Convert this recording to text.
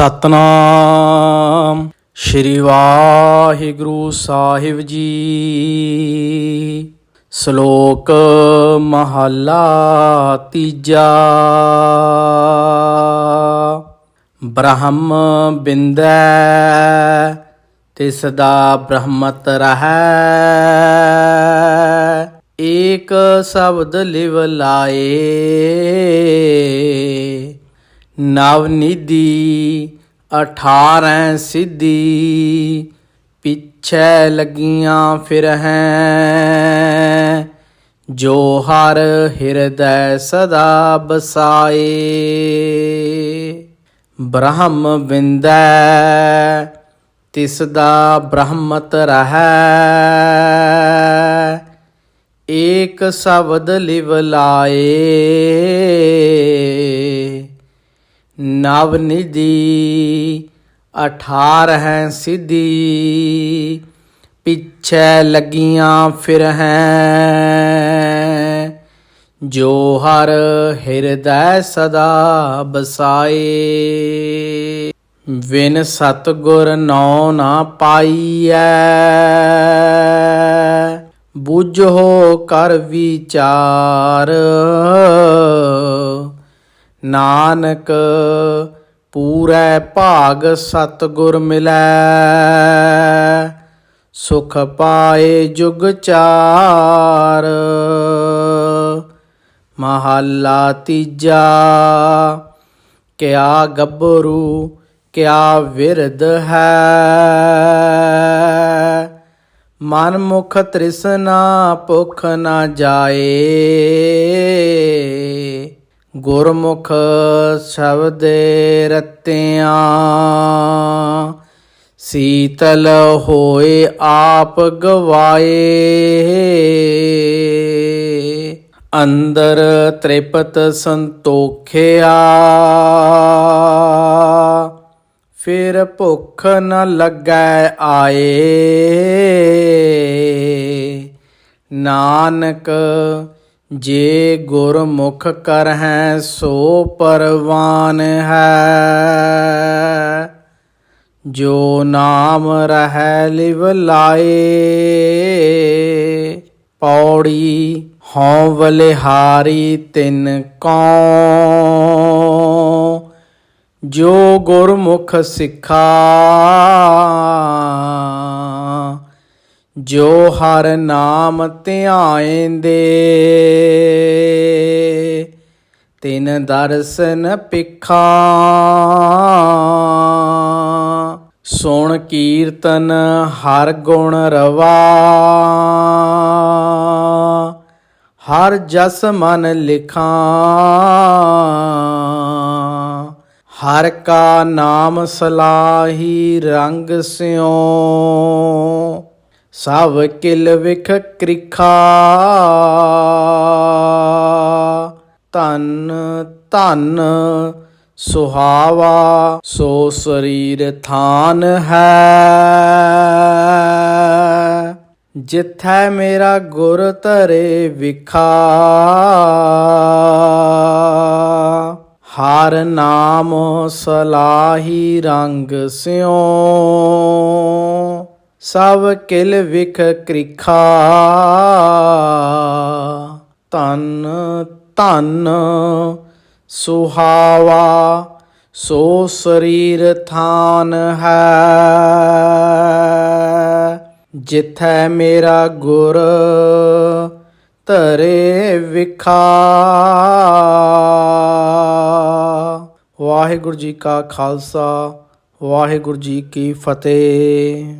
ਸਤਨਾਮ। ਸ਼੍ਰੀ ਵਾਹਿਗੁਰੂ ਸਾਹਿਬ ਜੀ। ਸ਼ਲੋਕ ਮਹੱਲਾ ਤੀਜਾ। ਬ੍ਰਹਮ ਬਿੰਦੈ ਤਿਸ ਦਾ ਬ੍ਰਹਮਤ ਰਹੈ। ਏਕ ਸ਼ਬਦ ਲਿਵ ਲਾਏ। ਨਵ ਨਿਧੀ 18 ਸਿੱਧੀ, ਪਿੱਛੇ ਲੱਗੀਆਂ ਫਿਰ ਜੋ ਹਰ ਹਿਰਦੈ ਸਦਾ ਬਸਾਏ। ਬ੍ਰਹਮ ਬਿੰਦੈ ਤਿਸ ਦਾ ਬ੍ਰਹਮਤ ਰਹੈ। ਏਕ ਸ਼ਬਦ ਲਿਵ ਲਾਏ। ਨਵ ਨਿਧੀ 18 ਹੈ ਸਿੱਧੀ, ਪਿੱਛੇ ਲੱਗੀਆਂ ਫਿਰ ਹੈ। ਜੋ ਹਰ ਹਿਰਦੈ ਸਦਾ ਬਸਾਏ, ਵਿਨ ਸਤਗੁਰ ਨੌ ਨਾ ਪਾਈਐ। ਬੁਝੋ ਕਰ ਵਿਚਾਰ ਨਾਨਕ ਪੂਰੈ ਭਾਗ ਸਤਗੁਰ ਮਿਲੈ, ਸੁਖ ਪਾਏ ਜੁਗ ਚਾਰ। ਮਹੱਲਾ ਤੀਜਾ, ਕਿਆ ਗੱਭਰੂ, ਕਿਆ ਵਿਰਧ ਹੈ। ਮਨ ਮੁਖ ਤ੍ਰਿਸ਼ਨਾ ਭੁਖ ਨਾ ਜਾਏ। ਗੁਰਮੁਖ ਸ਼ਬਦੇ ਰਤਿਆਂ, ਸੀਤਲ ਹੋਏ ਆਪ ਗਵਾਏ। ਅੰਦਰ ਤ੍ਰਿਪਤ ਸੰਤੋਖਿਆ, ਫਿਰ ਭੁੱਖ ਨ ਲੱਗੈ ਆਏ। ਨਾਨਕ ਜੇ ਗੁਰਮੁਖ ਕਰਹਿ ਸੋ ਪਰਵਾਨ ਹੈ। ਜੋ ਨਾਮ ਰਹਿ ਲਿਵ ਲਾਏ, ਪੌੜੀ ਹਉ ਬਲਿਹਾਰੀ ਤਿਨ ਕਉ ਜੋ ਗੁਰਮੁਖ ਸਿੱਖਾ ਜੋ ਹਰ ਨਾਮ ਧਿਆਇਂਦੇ ਤਿਨ ਦਰਸ਼ਨ ਪਿਖਾ ਸੁਣ ਕੀਰਤਨ ਹਰ ਗੁਣ ਰਵਾ। ਹਰ ਜਸ ਮਨ ਲਿਖਾਂ। ਹਰ ਕਾ ਨਾਮ ਸਲਾਹੀ ਰੰਗ ਸਿਓ ਸਭ ਕਿਲ ਵਿਖ ਕ੍ਰਿਖਾ। ਧਨ ਧਨ ਸੁਹਾਵਾ, ਸੋ ਸਰੀਰ ਥਾਨ ਹੈ। ਜਿੱਥੈ ਮੇਰਾ ਗੁਰ ਧਰੇ ਵਿਖਾ। ਹਰ ਨਾਮ ਸਲਾਹੀ ਰੰਗ ਸਿਓ ਸਭ ਕਿਲ ਵਿਖ ਕ੍ਰਿਖਾ। ਤਨ ਤਨ ਸੁਹਾਵਾ, ਸੋ ਸਰੀਰ ਥਾਨ ਹੈ। ਜਿਥੈ ਮੇਰਾ ਗੁਰ ਤਰੇ ਵਿਖਾ। ਵਾਹਿਗੁਰੂ ਜੀ ਕਾ ਖਾਲਸਾ, ਵਾਹਿਗੁਰੂ ਜੀ ਕੀ ਫਤਿਹ।